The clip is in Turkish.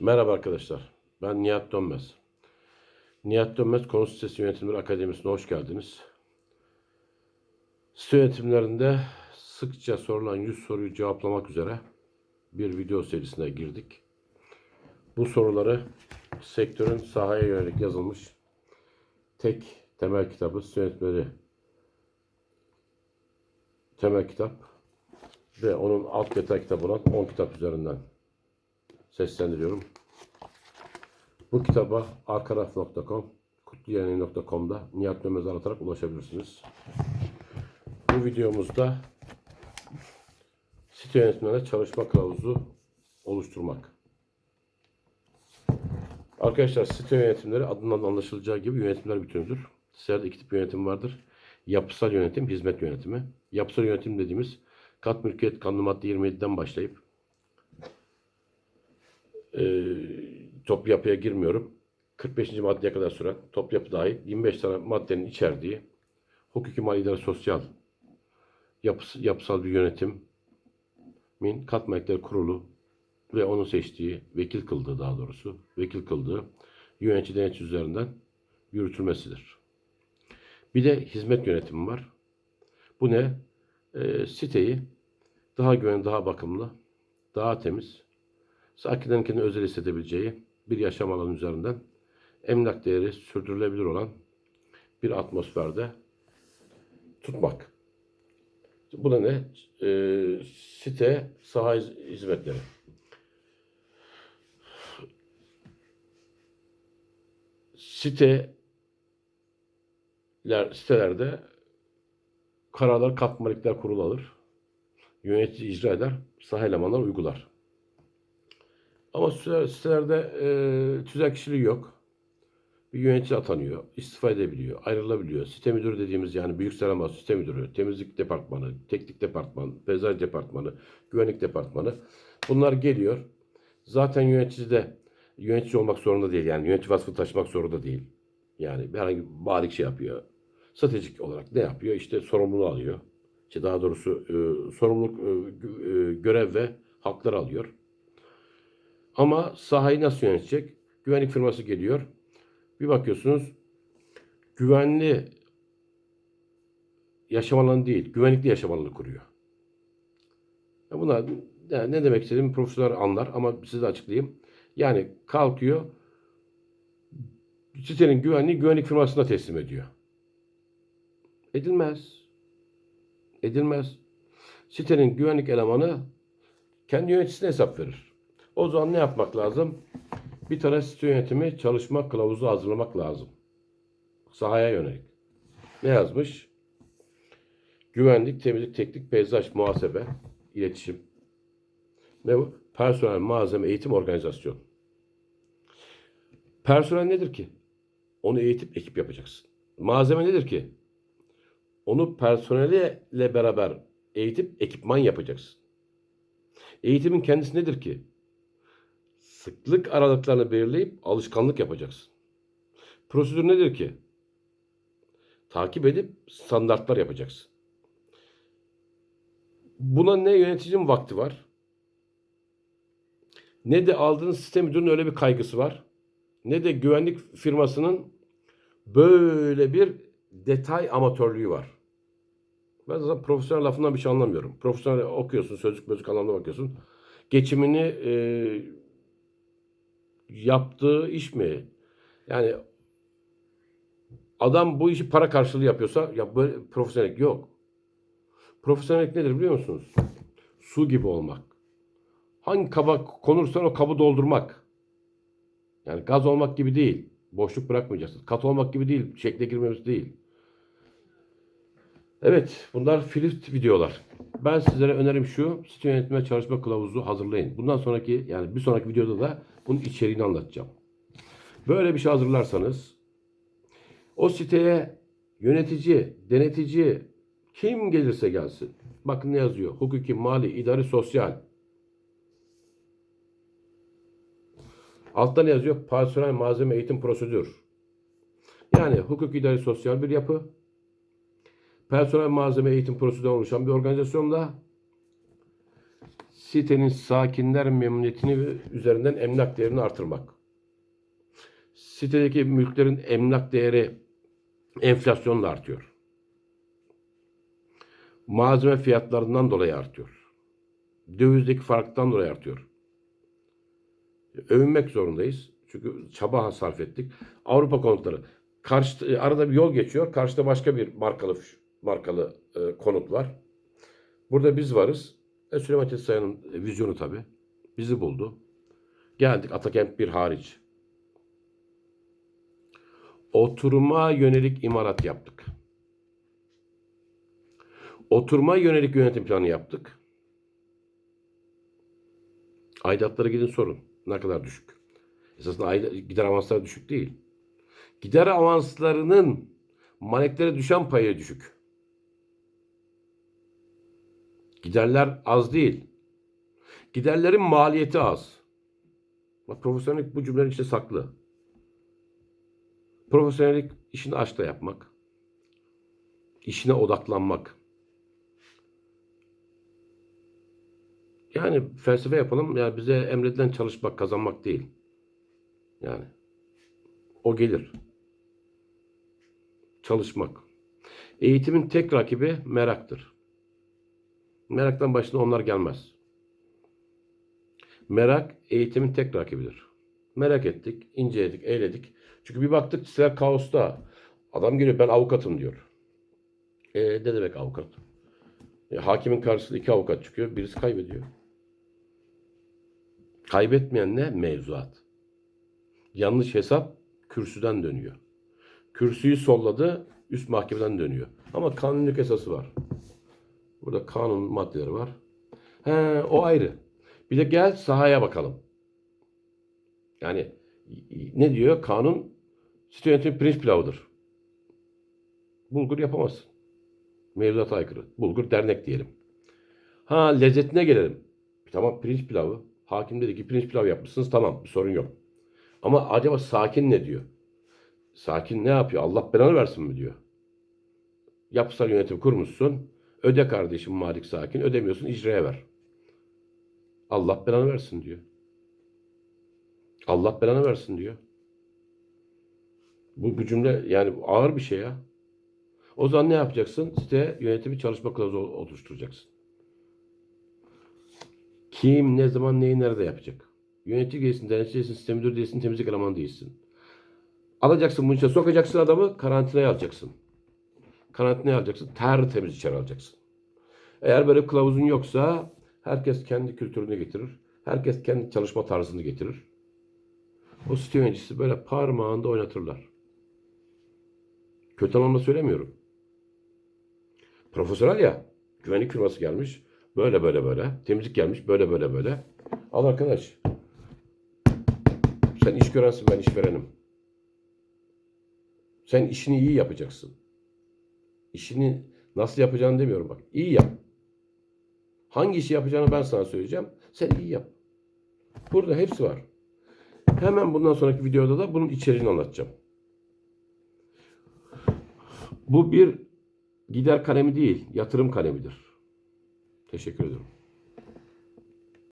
Merhaba arkadaşlar. Ben Nihat Dönmez. Nihat Dönmez Konu Sitesi Yönetimleri Akademisi'ne hoş geldiniz. Site yönetimlerinde sıkça sorulan 100 soruyu cevaplamak üzere bir video serisine girdik. Bu soruları sektörün sahaya yönelik yazılmış tek temel kitabı Site Yönetimleri temel kitap ve onun alt detay kitabı olan 10 kitap üzerinden seslendiriyorum. Bu kitaba arkaraf.com, kutluyayın.com'da Nihat Dönmez aratarak ulaşabilirsiniz. Bu videomuzda site yönetimlerine çalışma kılavuzu oluşturmak. Arkadaşlar site yönetimleri adından anlaşılacağı gibi yönetimler bütünüdür. Sitelerde iki tip yönetim vardır. Yapısal yönetim, hizmet yönetimi. Yapısal yönetim dediğimiz kat mülkiyet kanunu madde 27'den başlayıp e, top yapıya girmiyorum. 45. maddeye kadar süren top yapı dahil 25 tane maddenin içerdiği hukuki mali idare sosyal yapısı, yapısal bir yönetimin katma ekleri kurulu ve onun seçtiği, vekil kıldığı daha doğrusu, vekil kıldığı yönetici denetçi üzerinden yürütülmesidir. Bir de hizmet yönetimi var. Bu ne? E, siteyi daha güvenli, daha bakımlı, daha temiz, sakinlerin kendini özel hissedebileceği bir yaşam alanı üzerinden emlak değeri sürdürülebilir olan bir atmosferde tutmak. Bu da ne? Ee, site saha hiz- hizmetleri. Siteler, sitelerde kararlar katmalikler kurulu alır. Yönetici icra eder, saha elemanlar uygular. Ama site- sitelerde e, tüzel kişiliği yok. Bir yönetici atanıyor, istifa edebiliyor, ayrılabiliyor. Site müdürü dediğimiz yani büyük serama site müdürü, temizlik departmanı, teknik departman, peyzaj departmanı, güvenlik departmanı. Bunlar geliyor. Zaten yönetici de yönetici olmak zorunda değil. Yani yönetici vasfı taşımak zorunda değil. Yani herhangi bir bariz şey yapıyor. Stratejik olarak ne yapıyor? İşte sorumluluğu alıyor. İşte daha doğrusu e, sorumluluk, e, görev ve haklar alıyor. Ama sahayı nasıl yönetecek? Güvenlik firması geliyor. Bir bakıyorsunuz güvenli yaşam alanı değil, güvenlikli yaşam alanı kuruyor. Ya Bunlar yani ne demek istediğimi profesör anlar ama size açıklayayım. Yani kalkıyor sitenin güvenliği güvenlik firmasına teslim ediyor. Edilmez. Edilmez. Sitenin güvenlik elemanı kendi yöneticisine hesap verir. O zaman ne yapmak lazım? Bir tane site yönetimi çalışma kılavuzu hazırlamak lazım. Sahaya yönelik. Ne yazmış? Güvenlik, temizlik, teknik, peyzaj, muhasebe, iletişim. Ne bu? Personel, malzeme, eğitim, organizasyon. Personel nedir ki? Onu eğitip ekip yapacaksın. Malzeme nedir ki? Onu personelle beraber eğitip ekipman yapacaksın. Eğitimin kendisi nedir ki? Sıklık aralıklarını belirleyip alışkanlık yapacaksın. Prosedür nedir ki? Takip edip standartlar yapacaksın. Buna ne yöneticinin vakti var, ne de aldığın sistem müdürünün öyle bir kaygısı var, ne de güvenlik firmasının böyle bir detay amatörlüğü var. Ben zaten profesyonel lafından bir şey anlamıyorum. Profesyonel okuyorsun, sözlük mözlük anlamda bakıyorsun. Geçimini e, yaptığı iş mi? Yani adam bu işi para karşılığı yapıyorsa ya böyle profesyonellik yok. Profesyonellik nedir biliyor musunuz? Su gibi olmak. Hangi kaba konursan o kabı doldurmak. Yani gaz olmak gibi değil. Boşluk bırakmayacaksın. Kat olmak gibi değil. Şekle girmemiz değil. Evet, bunlar flip videolar. Ben sizlere önerim şu, site yönetme çalışma kılavuzu hazırlayın. Bundan sonraki, yani bir sonraki videoda da bunun içeriğini anlatacağım. Böyle bir şey hazırlarsanız, o siteye yönetici, denetici, kim gelirse gelsin. Bakın ne yazıyor? Hukuki, mali, idari, sosyal. Altta ne yazıyor? Personel, malzeme, eğitim, prosedür. Yani hukuki, idari, sosyal bir yapı personel malzeme eğitim prosedüründen oluşan bir organizasyonda Sitenin sakinler memnuniyetini üzerinden emlak değerini artırmak. Sitedeki mülklerin emlak değeri enflasyonla artıyor. Malzeme fiyatlarından dolayı artıyor. Dövizdeki farktan dolayı artıyor. Övünmek zorundayız. Çünkü çaba sarf ettik. Avrupa konutları. Karşı, arada bir yol geçiyor. Karşıda başka bir markalı markalı e, konut var. Burada biz varız. E, Süleyman Çetisay'ın vizyonu tabii. Bizi buldu. Geldik Atakent bir hariç. Oturuma yönelik imarat yaptık. Oturma yönelik yönetim planı yaptık. Aidatlara gidin sorun. Ne kadar düşük? Esasında ayda, gider avansları düşük değil. Gider avanslarının maleklere düşen payı düşük. Giderler az değil. Giderlerin maliyeti az. Bak profesyonellik bu cümlenin içinde saklı. Profesyonellik işini aşkla yapmak. İşine odaklanmak. Yani felsefe yapalım. Yani bize emredilen çalışmak, kazanmak değil. Yani o gelir. Çalışmak. Eğitimin tek rakibi meraktır. Meraktan başına onlar gelmez. Merak eğitimin tek rakibidir. Merak ettik, inceledik, eğledik. Çünkü bir baktık sizler kaosta. Adam geliyor ben avukatım diyor. E, ne demek avukat? E, hakimin karşısında iki avukat çıkıyor. Birisi kaybediyor. Kaybetmeyen ne? Mevzuat. Yanlış hesap kürsüden dönüyor. Kürsüyü solladı, üst mahkemeden dönüyor. Ama kanunluk esası var. Burada kanun maddeleri var. He, o ayrı. Bir de gel sahaya bakalım. Yani ne diyor? Kanun site yönetimi pirinç pilavıdır. Bulgur yapamazsın. Mevzuata aykırı. Bulgur dernek diyelim. Ha lezzetine gelelim. Tamam pirinç pilavı. Hakim dedi ki pirinç pilav yapmışsınız tamam bir sorun yok. Ama acaba sakin ne diyor? Sakin ne yapıyor? Allah belanı versin mi diyor. Yapısal yönetim kurmuşsun. Öde kardeşim Malik Sakin. Ödemiyorsun icraya ver. Allah belanı versin diyor. Allah belanı versin diyor. Bu, bu cümle yani ağır bir şey ya. O zaman ne yapacaksın? Site yönetimi çalışma kılavuzu oluşturacaksın. Kim, ne zaman, neyi, nerede yapacak? Yönetici değilsin, denetçi değilsin, sistem müdürü değilsin, temizlik elemanı değilsin. Alacaksın bunun içine sokacaksın adamı, karantinaya alacaksın. Karantinaya alacaksın, tertemiz içeri alacaksın. Eğer böyle kılavuzun yoksa herkes kendi kültürünü getirir. Herkes kendi çalışma tarzını getirir. O site yöneticisi böyle parmağında oynatırlar. Kötü anlamda söylemiyorum. Profesyonel ya. Güvenlik firması gelmiş. Böyle böyle böyle. Temizlik gelmiş. Böyle böyle böyle. Al arkadaş. Sen iş görensin ben işverenim. Sen işini iyi yapacaksın. İşini nasıl yapacağını demiyorum bak. İyi yap. Hangi işi yapacağını ben sana söyleyeceğim. Sen iyi yap. Burada hepsi var. Hemen bundan sonraki videoda da bunun içeriğini anlatacağım. Bu bir gider kalemi değil, yatırım kalemidir. Teşekkür ederim.